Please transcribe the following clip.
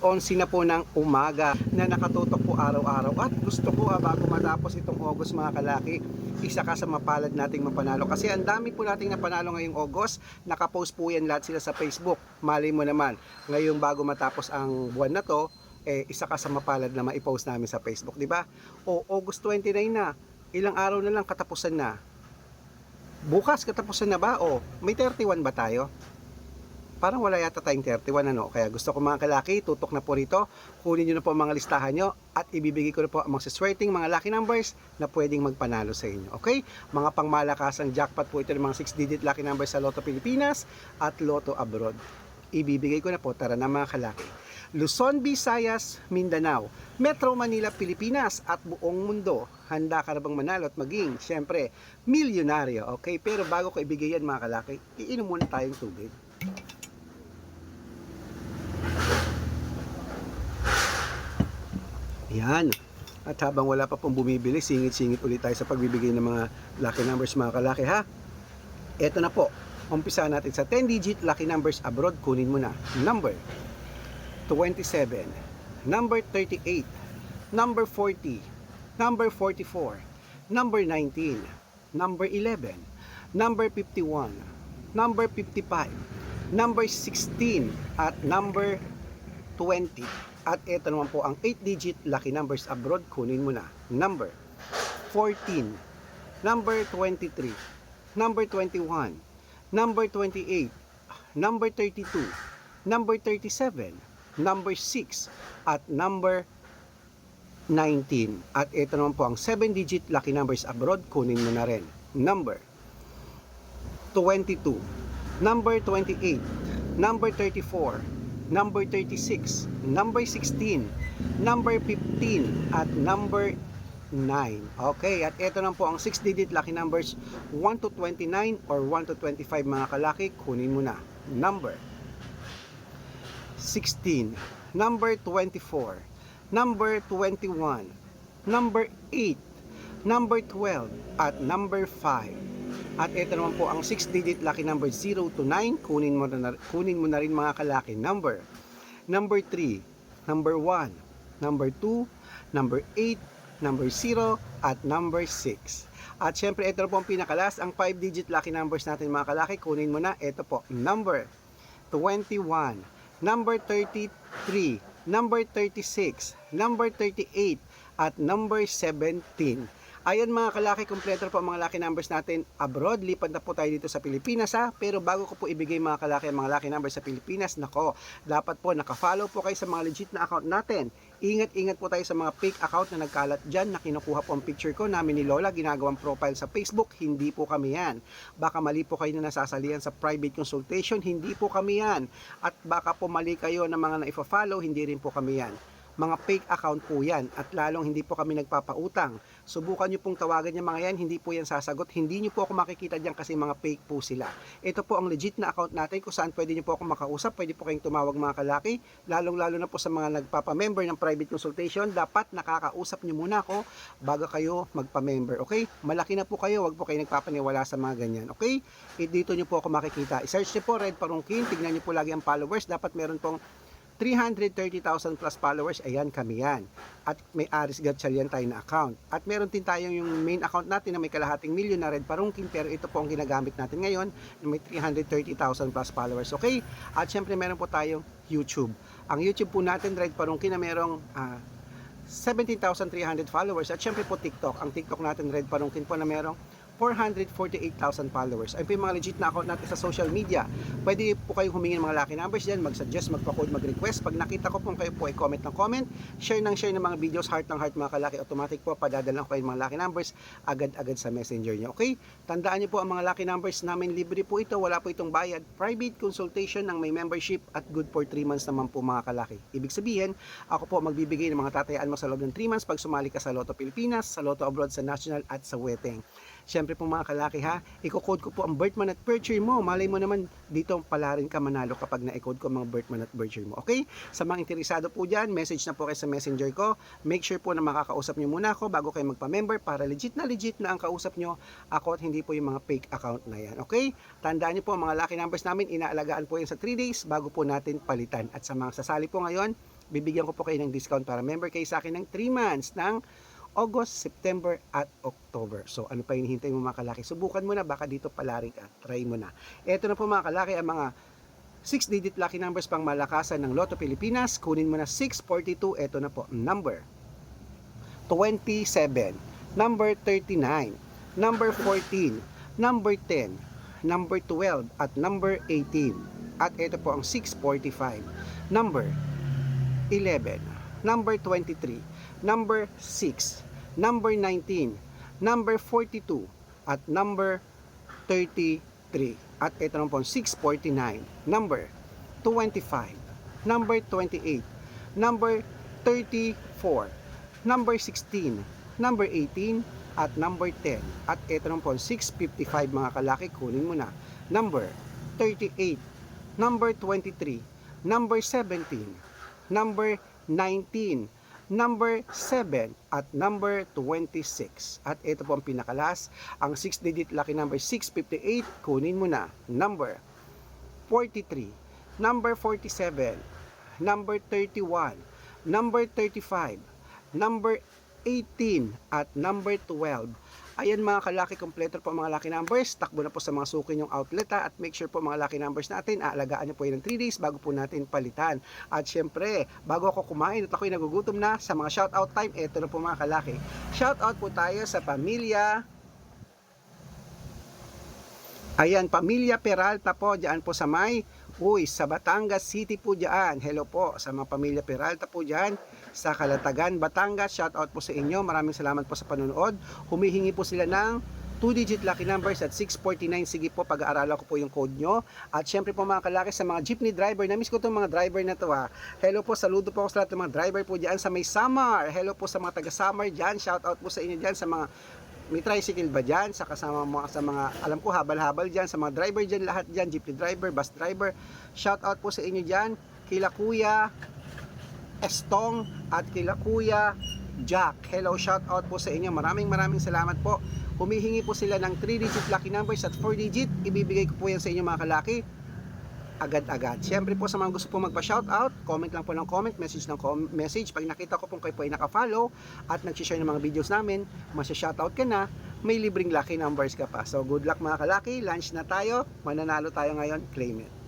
11 na po ng umaga na nakatutok po araw-araw. At gusto ko ah, bago matapos itong August mga kalaki isa ka sa mapalad nating mapanalo. Kasi ang dami po nating napanalo ngayong August. Nakapost po yan lahat sila sa Facebook. Mali mo naman ngayong bago matapos ang buwan na to eh, isa ka sa mapalad na maipost namin sa Facebook di ba? O August 29 na. Ilang araw na lang katapusan na. Bukas katapusan na ba? O may 31 ba tayo parang wala yata tayong 31 ano. Kaya gusto ko mga kalaki, tutok na po rito. Kunin nyo na po ang mga listahan nyo at ibibigay ko na po ang mga swerteng mga lucky numbers na pwedeng magpanalo sa inyo. Okay? Mga pangmalakasang jackpot po ito ng mga 6-digit lucky numbers sa Lotto Pilipinas at Lotto Abroad. Ibibigay ko na po, tara na mga kalaki. Luzon, Visayas, Mindanao, Metro Manila, Pilipinas at buong mundo. Handa ka na bang manalo at maging, syempre, milyonaryo. Okay? Pero bago ko ibigay yan mga kalaki, iinom muna tayong tubig. Yan. At habang wala pa pong bumibili, singit-singit ulit tayo sa pagbibigay ng mga lucky numbers mga kalaki ha. Ito na po. Umpisa natin sa 10-digit lucky numbers abroad. Kunin mo na. Number 27, number 38, number 40, number 44, number 19, number 11, number 51, number 55, number 16, at number 20. At ito naman po ang 8-digit lucky numbers abroad. Kunin mo na. Number 14, number 23, number 21, number 28, number 32, number 37, number 6, at number 19. At ito naman po ang 7-digit lucky numbers abroad. Kunin mo na rin. Number 22, number 28, number 34, number 36, number 16, number 15, at number 9. Okay, at ito na po ang 6-digit lucky numbers 1 to 29 or 1 to 25 mga kalaki. Kunin mo na. Number 16, number 24, number 21, number 8, number 12, at number 5. At ito naman po ang 6-digit lucky number 0 to 9. Kunin mo na, kunin mo na rin mga kalaki. Number, number 3, number 1, number 2, number 8, number 0, at number 6. At syempre, ito po ang pinakalas, ang 5-digit lucky numbers natin mga kalaki. Kunin mo na, ito po, number 21, number 33, number 36, number 38, at number 17. Ayan mga kalaki, kompleto po ang mga lucky numbers natin abroad. Lipat na po tayo dito sa Pilipinas ha. Pero bago ko po ibigay mga kalaki ang mga lucky numbers sa Pilipinas, nako, dapat po nakafollow po kayo sa mga legit na account natin. Ingat-ingat po tayo sa mga fake account na nagkalat dyan na kinukuha po ang picture ko namin ni Lola, ginagawang profile sa Facebook, hindi po kami yan. Baka mali po kayo na nasasalihan sa private consultation, hindi po kami yan. At baka po mali kayo ng mga na-follow, hindi rin po kami yan mga fake account po yan at lalong hindi po kami nagpapautang. Subukan nyo pong tawagan yung mga yan, hindi po yan sasagot. Hindi nyo po ako makikita dyan kasi mga fake po sila. Ito po ang legit na account natin kung saan pwede nyo po ako makausap, pwede po kayong tumawag mga kalaki, lalong lalo na po sa mga nagpapamember ng private consultation, dapat nakakausap nyo muna ako bago kayo magpa-member, okay? Malaki na po kayo, wag po kayo nagpapaniwala sa mga ganyan, okay? E, dito nyo po ako makikita. I-search nyo po Red Parungkin, tignan nyo po lagi ang followers, dapat meron pong 330,000 plus followers, ayan kami yan. At may Aris Gatchalian tayo na account. At meron din tayong yung main account natin na may kalahating milyon na Red Parungkin, pero ito po ang ginagamit natin ngayon na may 330,000 plus followers. Okay? At syempre meron po tayong YouTube. Ang YouTube po natin, Red Parungkin, na merong ah, 17,300 followers. At syempre po TikTok. Ang TikTok natin, Red Parungkin po na merong 448,000 followers. Ayun po yung mga legit na account natin sa social media. Pwede po kayo humingi ng mga lucky numbers dyan, mag-suggest, magpa-code, mag-request. Pag nakita ko po kayo po ay comment ng comment, share ng share ng mga videos, heart ng heart mga kalaki, automatic po, padadala ko kayo ng mga lucky numbers agad-agad sa messenger niyo. Okay? Tandaan niyo po ang mga lucky numbers namin, libre po ito, wala po itong bayad. Private consultation ng may membership at good for 3 months naman po mga kalaki. Ibig sabihin, ako po magbibigay ng mga tatayaan mo sa loob ng 3 months pag sumali ka sa Lotto Pilipinas, sa Lotto Abroad, sa National at sa Weteng. Siyempre po mga kalaki ha, i-code ko po ang birth month at birth year mo. Malay mo naman dito pala rin ka manalo kapag na-code ko ang mga birth month at birth year mo. Okay? Sa mga interesado po dyan, message na po kayo sa messenger ko. Make sure po na makakausap nyo muna ako bago kayo magpa-member para legit na legit na ang kausap nyo ako at hindi po yung mga fake account na yan. Okay? Tandaan nyo po ang mga lucky numbers namin, inaalagaan po yan sa 3 days bago po natin palitan. At sa mga sasali po ngayon, bibigyan ko po kayo ng discount para member kayo sa akin ng 3 months ng August, September at October. So ano pa hinihintay mo mga kalaki? Subukan mo na baka dito palarin ka. Try mo na. Ito na po mga kalaki ang mga 6-digit lucky numbers pang malakasan ng Lotto Pilipinas. Kunin mo na 642. Ito na po number 27, number 39, number 14, number 10, number 12 at number 18. At ito po ang 645, number 11, number 23, number 6, number 19, number 42, at number 33. At ito naman po ang 649, number 25, number 28, number 34, number 16, number 18, at number 10. At ito naman po ang 655 mga kalaki, kunin mo na. Number 38, number 23, number 17, number 19, number 7, at number 26. At ito po ang pinakalas, ang 6-digit lucky number 658, kunin mo na. Number 43, number 47, number 31, number 35, number 18, at number 12. Ayan mga kalaki, kompleto po mga lucky numbers. Takbo na po sa mga suki yung outlet ha. At make sure po mga lucky numbers natin, aalagaan nyo po yun ng 3 days bago po natin palitan. At syempre, bago ako kumain at ako'y nagugutom na sa mga shoutout time, eto na po mga kalaki. Shoutout po tayo sa pamilya Ayan, pamilya Peralta po, diyan po sa may, uy, sa Batangas City po diyan. Hello po sa mga pamilya Peralta po diyan sa Kalatagan, Batangas. Shout out po sa inyo. Maraming salamat po sa panonood. Humihingi po sila ng 2-digit lucky numbers at 649. Sige po, pag-aaralan ko po yung code nyo. At syempre po mga kalaki sa mga jeepney driver. Namiss ko itong mga driver na to ha. Hello po, saludo po ako sa lahat ng mga driver po diyan sa may Samar. Hello po sa mga taga Samar diyan. Shout out po sa inyo diyan sa mga may tricycle ba dyan? Sa kasama mo sa mga, alam ko, habal-habal dyan. Sa mga driver dyan, lahat dyan. Jeepney driver, bus driver. Shout out po sa inyo dyan. Kila Kuya Estong at kila Kuya Jack. Hello, shout out po sa inyo. Maraming maraming salamat po. Humihingi po sila ng 3-digit lucky numbers at 4-digit. Ibibigay ko po yan sa inyo mga kalaki agad-agad. Siyempre po sa mga gusto po magpa-shoutout, comment lang po ng comment, message ng com- message. Pag nakita ko pong kayo po ay naka-follow at nag-share ng mga videos namin, masya-shoutout ka na, may libreng lucky numbers ka pa. So good luck mga kalaki, lunch na tayo, mananalo tayo ngayon, claim it.